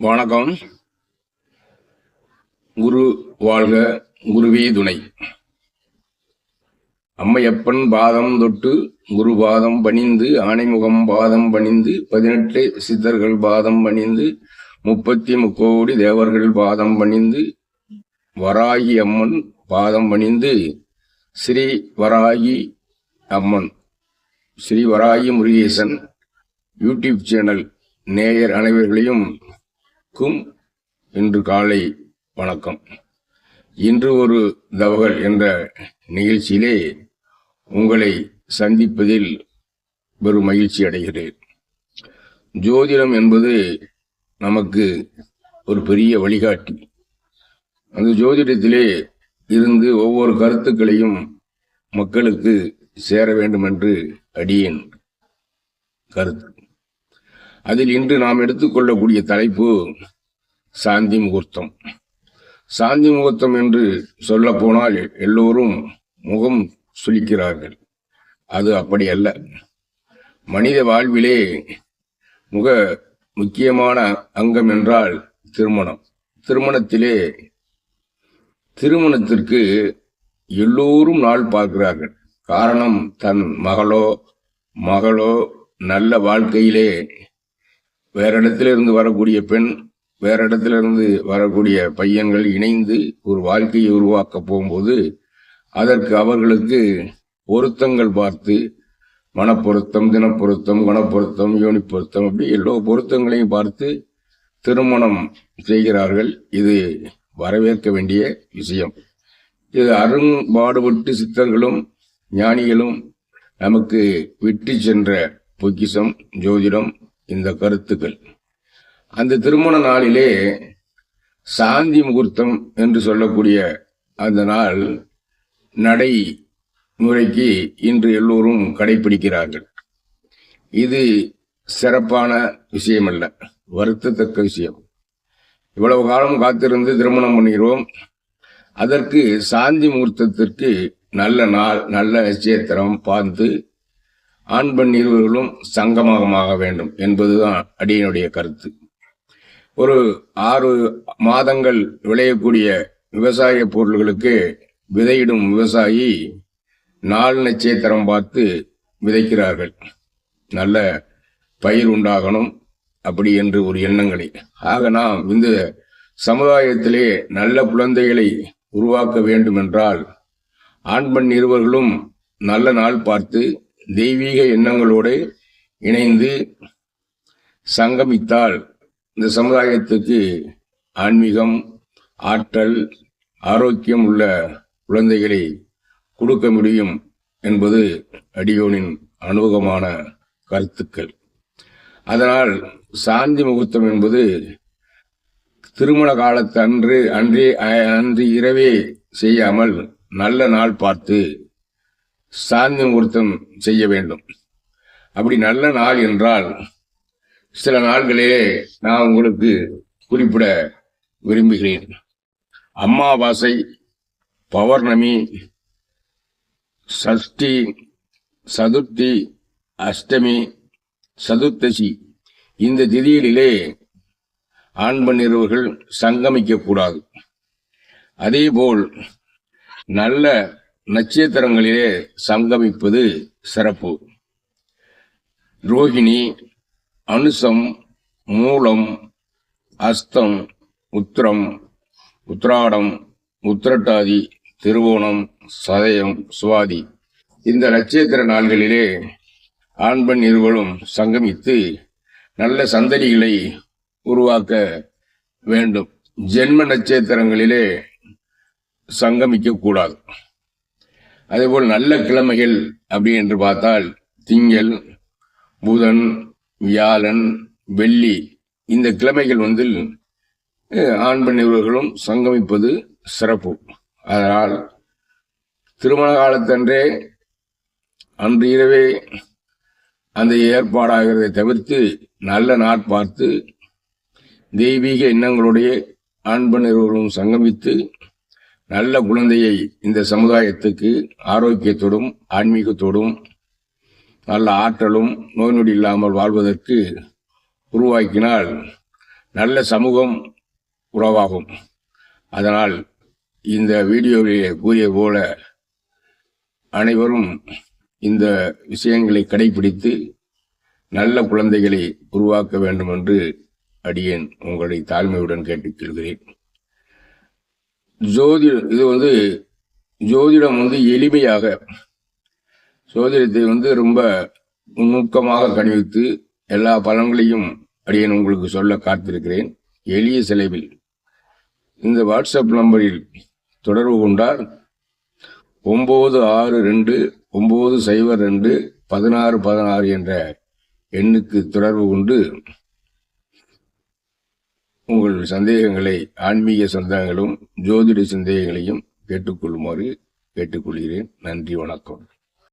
வணக்கம். குரு வாழ்க குருவே துணை. அம்மையப்பன் பாதம் தொட்டு குரு பாதம் பணிந்து ஆணைமுகம் பாதம் பணிந்து பதினெட்டு சித்தர்கள் பாதம் பணிந்து முப்பத்தி முக்கோடி தேவர்கள் பாதம் பணிந்து வராகி அம்மன் பாதம் பணிந்து ஸ்ரீ வராகி அம்மன் ஸ்ரீ வராகி முருகேசன் யூடியூப் சேனல் நேயர் அனைவர்களையும் அனைவருக்கும் இன்று காலை வணக்கம். இன்று ஒரு தவகல் என்ற நிகழ்ச்சியிலே உங்களை சந்திப்பதில் பெரும் மகிழ்ச்சி அடைகிறேன். ஜோதிடம் என்பது நமக்கு ஒரு பெரிய வழிகாட்டி. அந்த ஜோதிடத்திலே இருந்து ஒவ்வொரு கருத்துக்களையும் மக்களுக்கு சேர வேண்டும் என்று அடியேன். கருத்து. அதில் இன்று நாம் எடுத்துக்கொள்ளக்கூடிய தலைப்பு சாந்தி முகூர்த்தம். சாந்தி முகூர்த்தம் என்று சொல்ல போனால் எல்லோரும் முகம் சுழிக்கிறார்கள் அது அப்படி அல்ல. மனித வாழ்விலே முக முக்கியமான அங்கம் என்றால் திருமணம். திருமணத்திலே திருமணத்திற்கு எல்லோரும் நாள் பார்க்கிறார்கள். காரணம் தன் மகளோ மகளோ நல்ல வாழ்க்கையிலே வேற இடத்திலிருந்து வரக்கூடிய பெண் வேற இடத்துல இருந்து வரக்கூடிய பையன்கள் இணைந்து ஒரு வாழ்க்கையை உருவாக்க போகும்போது அதற்கு அவர்களுக்கு பொருத்தங்கள் பார்த்து மனப்பொருத்தம் தினப்பொருத்தம் குணப்பொருத்தம் யோனி பொருத்தம் அப்படி எல்லோ பொருத்தங்களையும் பார்த்து திருமணம் செய்கிறார்கள். இது வரவேற்க வேண்டிய விஷயம். இது அரும்பாடுபட்டு சித்தர்களும் ஞானிகளும் நமக்கு விட்டு சென்ற பொக்கிசம் ஜோதிடம் இந்த கருத்துக்கள். அந்த திருமண நாளிலே சாந்தி முகூர்த்தம் என்று சொல்லக்கூடிய அந்த நாள் நடை முறைக்கு இன்று எல்லோரும் கடைபிடிக்கிறார்கள். இது சிறப்பான விஷயம் அல்ல வருத்தத்தக்க விஷயம். இவ்வளவு காலம் காத்திருந்து திருமணம் பண்ணுகிறோம். அதற்கு சாந்தி முகூர்த்தத்திற்கு நல்ல நாள் நல்ல நட்சத்திரம் பார்த்து ஆண் பெண் இருவர்களும் சங்கமமாக வேண்டும் என்பதுதான் அடியனுடைய கருத்து. ஒரு ஆறு மாதங்கள் விளையக்கூடிய விவசாய பொருள்களுக்கு விதையிடும் விவசாயி நாள் நட்சத்திரம் பார்த்து விதைக்கிறார்கள். நல்ல பயிர் உண்டாகணும் அப்படி என்று ஒரு எண்ணங்களை. ஆக நாம் இந்த சமுதாயத்திலே நல்ல குழந்தைகளை உருவாக்க வேண்டும் என்றால் ஆண் பெண் இருவர்களும் நல்ல நாள் பார்த்து தெய்வீக எண்ணங்களோடு இணைந்து சங்கமித்தால் இந்த சமுதாயத்துக்கு ஆன்மீகம் ஆற்றல் ஆரோக்கியம் உள்ள குழந்தைகளை கொடுக்க முடியும் என்பது அடியோனின் அனுபவமான கருத்துக்கள். அதனால் சாந்தி முகூர்த்தம் என்பது திருமண காலத்து அன்று அன்றே அன்று இரவே செய்யாமல் நல்ல நாள் பார்த்து சாந்தி முகூர்த்தம் செய்ய வேண்டும். அப்படி நல்ல நாள் என்றால் சில நாள்களே நான் உங்களுக்கு குறிப்பிட விரும்புகிறேன். அம்மாவாசை பௌர்ணமி சஷ்டி சதுர்த்தி அஷ்டமி சதுர்த்தசி. இந்த திதியிலே ஆண் பெண் சங்கமிக்கக்கூடாது. அதேபோல் நல்ல நட்சத்திரங்களிலே சங்கமிப்பது சிறப்பு. ரோகிணி அனுசம் மூலம் அஸ்தம் உத்திரம் உத்ராடம் உத்திரட்டாதி திருவோணம் சதயம் சுவாதி. இந்த நட்சத்திர நாள்களிலே ஆண் பெண் இருவரும் சங்கமித்து நல்ல சந்ததிகளை உருவாக்க வேண்டும். ஜென்ம நட்சத்திரங்களிலே சங்கமிக்க கூடாது. அதேபோல் நல்ல கிழமைகள் அப்படி என்று பார்த்தால் திங்கள் புதன் வியாழன் வெள்ளி இந்த கிழமைகள் வந்து ஆண் பெண் சங்கமிப்பது சிறப்பு. அதனால் திருமண காலத்தன்றே அன்று இரவே அந்த ஏற்பாடாகிறதை தவிர்த்து நல்ல நாட் பார்த்து தெய்வீக எண்ணங்களுடைய ஆண் பெண் இருவர்களும் சங்கமித்து நல்ல குழந்தையை இந்த சமுதாயத்துக்கு ஆரோக்கியத்தோடும் ஆன்மீகத்தோடும் நல்ல ஆற்றலும் நோய் நொடி இல்லாமல் வாழ்வதற்கு உருவாக்கினால் நல்ல சமூகம் உறவாகும் அதனால் இந்த வீடியோவிலே கூறிய போல அனைவரும் இந்த விஷயங்களை கடைபிடித்து நல்ல குழந்தைகளை உருவாக்க வேண்டும் என்று அடியேன் உங்களை தாழ்மையுடன் கேட்டுக்கொள்கிறேன். ஜோதி இது வந்து ஜோதிடம் வந்து எளிமையாக ஜோதிடத்தை வந்து ரொம்ப நுணுக்கமாக கணிவித்து எல்லா பலன்களையும் அடியேன் உங்களுக்கு சொல்ல காத்திருக்கிறேன். எளிய செலவில். இந்த வாட்ஸ்அப் நம்பரில் தொடர்பு கொண்டால் ஒம்பது ஆறு ரெண்டு ஒம்பது சைபர் ரெண்டு பதினாறு பதினாறு என்ற எண்ணுக்கு தொடர்பு கொண்டு உங்கள் சந்தேகங்களை ஆன்மீக சந்தேகங்களும் ஜோதிட சந்தேகங்களையும் கேட்டுக்கொள்ளுமாறு கேட்டுக்கொள்கிறேன். நன்றி வணக்கம்.